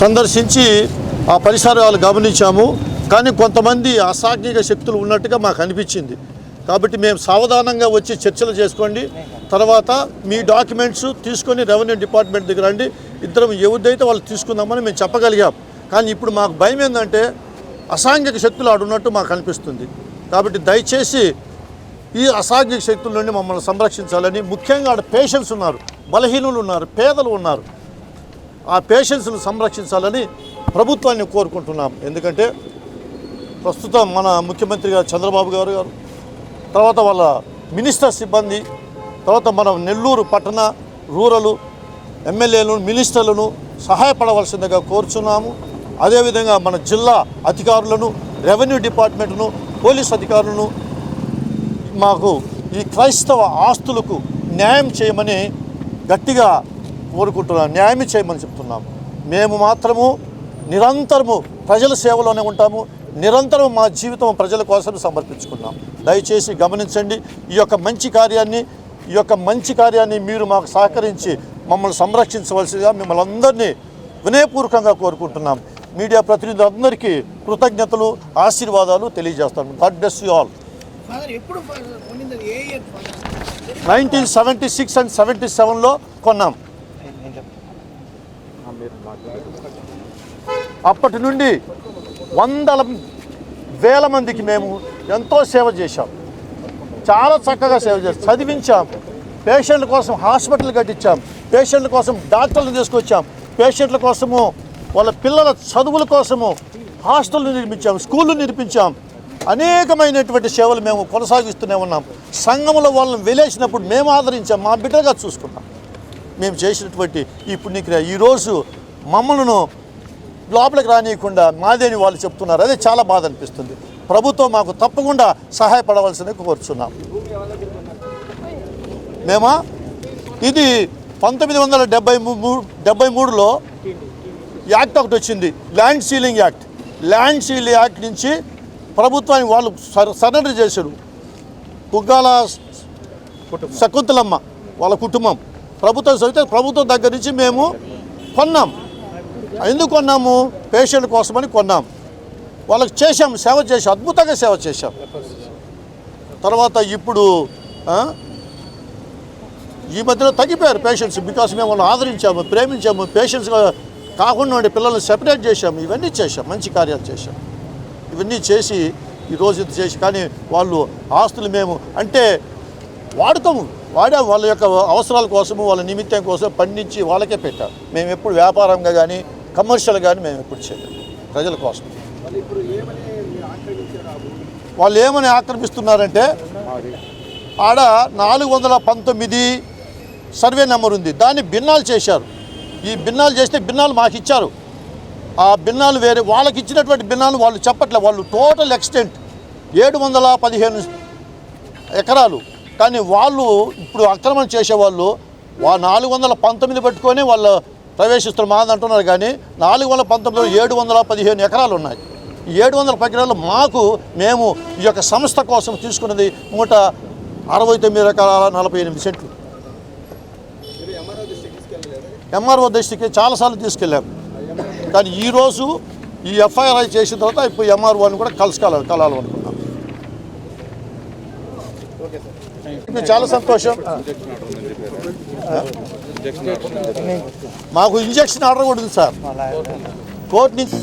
సందర్శించి ఆ పరిసరాలు గమనించాము. కానీ కొంతమంది అసాంఘిక శక్తులు ఉన్నట్టుగా మాకు అనిపించింది. కాబట్టి మేము సావధానంగా వచ్చి చర్చలు చేసుకోండి. తర్వాత మీ డాక్యుమెంట్స్ తీసుకొని రెవెన్యూ డిపార్ట్మెంట్ దగ్గర రండి. ఇద్దరం ఎవరిదైతే వాళ్ళు తీసుకుందామని మేము చెప్పగలిగాం. కానీ ఇప్పుడు మాకు భయం ఏంటంటే అసాంఘిక శక్తులు ఆడున్నట్టు మాకు అనిపిస్తుంది. కాబట్టి దయచేసి ఈ అసాంఘిక శక్తుల నుండి మమ్మల్ని సంరక్షించాలని ముఖ్యంగా ఆడ పేషెంట్స్ ఉన్నారు బలహీనులు ఉన్నారు పేదలు ఉన్నారు. ఆ పేషెంట్స్ను సంరక్షించాలని ప్రభుత్వాన్ని కోరుకుంటున్నాం. ఎందుకంటే ప్రస్తుతం మన ముఖ్యమంత్రి గారు చంద్రబాబు గారు గారు తర్వాత వాళ్ళ మినిస్టర్ సిబ్బంది తర్వాత మన నెల్లూరు పట్టణ రూరల్ ఎమ్మెల్యేలను మినిస్టర్లను సహాయపడవలసిందిగా కోరుచున్నాము. అదేవిధంగా మన జిల్లా అధికారులను రెవెన్యూ డిపార్ట్మెంట్ను పోలీస్ అధికారులను మాకు ఈ క్రైస్తవ ఆస్తులకు న్యాయం చేయమని గట్టిగా కోరుకుంటున్నాం న్యాయం చేయమని చెప్తున్నాం మేము మాత్రము నిరంతరము ప్రజల సేవలోనే ఉంటాము. నిరంతరం మా జీవితం ప్రజల కోసం సమర్పించుకున్నాం దయచేసి గమనించండి ఈ యొక్క మంచి కార్యాన్ని ఈ యొక్క మంచి కార్యాన్ని మీరు మాకు సహకరించి మమ్మల్ని సంరక్షించవలసిగా మిమ్మల్ని అందరినీ వినయపూర్వకంగా కోరుకుంటున్నాం. మీడియా ప్రతినిధులందరికీ కృతజ్ఞతలు ఆశీర్వాదాలు తెలియజేస్తాను. God bless you all nineteen seventy six and seventy సెవెన్లో కొన్నాం. అప్పటి నుండి వందల వేల మందికి మేము ఎంతో సేవ చేశాం. చాలా చక్కగా సేవ చేస్తాం చదివించాం. పేషెంట్ల కోసం హాస్పిటల్ కట్టించాం. పేషెంట్ల కోసం డాక్టర్లు తీసుకొచ్చాం. పేషెంట్ల కోసము వాళ్ళ పిల్లల చదువుల కోసము హాస్టల్ని నిర్మించాం స్కూళ్ళు నిర్మించాం. అనేకమైనటువంటి సేవలు మేము కొనసాగిస్తూనే ఉన్నాం. సంఘంలో వాళ్ళని వెలేసినప్పుడు మేము ఆదరించాం. మా బిడ్డగా చూసుకున్నాం. మేము చేసినటువంటి ఈ పుణ్యక్రియ. ఈరోజు మమ్మల్ని లోపలికి రానియకుండా మాదేని వాళ్ళు చెప్తున్నారు. అదే చాలా బాధ అనిపిస్తుంది. ప్రభుత్వం మాకు తప్పకుండా సహాయపడవలసింది కోరుచున్నాం. మేమా? ఇది పంతొమ్మిది వందల డెబ్బై డెబ్బై మూడులో యాక్ట్ ఒకటి వచ్చింది. Land ceiling act. Land ceiling act నుంచి ప్రభుత్వానికి వాళ్ళు సరెండర్ చేశారు. పుగ్గాల శకుంతలమ్మ వాళ్ళ కుటుంబం. ప్రభుత్వం చదివితే ప్రభుత్వం దగ్గర నుంచి మేము కొన్నాం. ఎందుకు కొన్నాము? పేషెంట్ కోసమని కొన్నాం. వాళ్ళకి చేశాం సేవ చేశాం అద్భుతంగా సేవ చేశాం. తర్వాత ఇప్పుడు ఈ మధ్యలో తగ్గిపోయారు పేషెంట్స్ బికాస్ మేము వాళ్ళని ఆదరించాము ప్రేమించాము. పేషెంట్స్ కాకుండా ఉండే పిల్లల్ని సెపరేట్ చేశాము. ఇవన్నీ చేశాం మంచి కార్యాలు చేశాం. ఇవన్నీ చేసి ఈరోజు ఇది చేసి కానీ వాళ్ళు ఆస్తులు మేము అంటే వాడుతాము వాడాము వాళ్ళ యొక్క అవసరాల కోసము వాళ్ళ నిమిత్తం కోసం పండించి వాళ్ళకే పెట్టాం. మేము ఎప్పుడు వ్యాపారంగా కానీ కమర్షియల్ కానీ మేము ఎప్పుడు చేయలేదు. ప్రజల కోసం. వాళ్ళు ఏమని ఆక్రమిస్తున్నారంటే ఆడ నాలుగు వందల పంతొమ్మిది సర్వే నెంబర్ ఉంది. దాన్ని భిన్నాలు చేశారు. ఈ భిన్నాలు చేస్తే భిన్నాలు మాకు ఇచ్చారు. ఆ భిన్నాలు వేరే వాళ్ళకి ఇచ్చినటువంటి భిన్నాలు వాళ్ళు చెప్పట్లే. వాళ్ళు టోటల్ ఎక్స్టెంట్ ఏడు వందల పదిహేను ఎకరాలు కానీ వాళ్ళు ఇప్పుడు అక్రమం చేసేవాళ్ళు వా నాలుగు వందల పంతొమ్మిది పెట్టుకొని వాళ్ళు ప్రవేశిస్తున్న మాది అంటున్నారు కానీ నాలుగు వందల పంతొమ్మిదిలో ఏడు వందల పదిహేను ఎకరాలు ఉన్నాయి ఏడు వందల పదిహేను మాకు మేము ఈ యొక్క సంస్థ కోసం తీసుకున్నది నూట అరవై తొమ్మిది ఎకరాల నలభై ఎనిమిది సెంట్లు. ఎంఆర్ఓ దృష్టికి చాలాసార్లు తీసుకెళ్ళాం. కానీ ఈరోజు ఈ ఎఫ్ఐఆర్ఐ చేసిన తర్వాత ఇప్పుడు ఎంఆర్ఓని కూడా కలుసుకోవాలి కలాలి ఓకే సార్. చాలా సంతోషం. మాకు ఇంజక్షన్ ఆర్డర్ కూడా సార్. కోర్టు నుంచి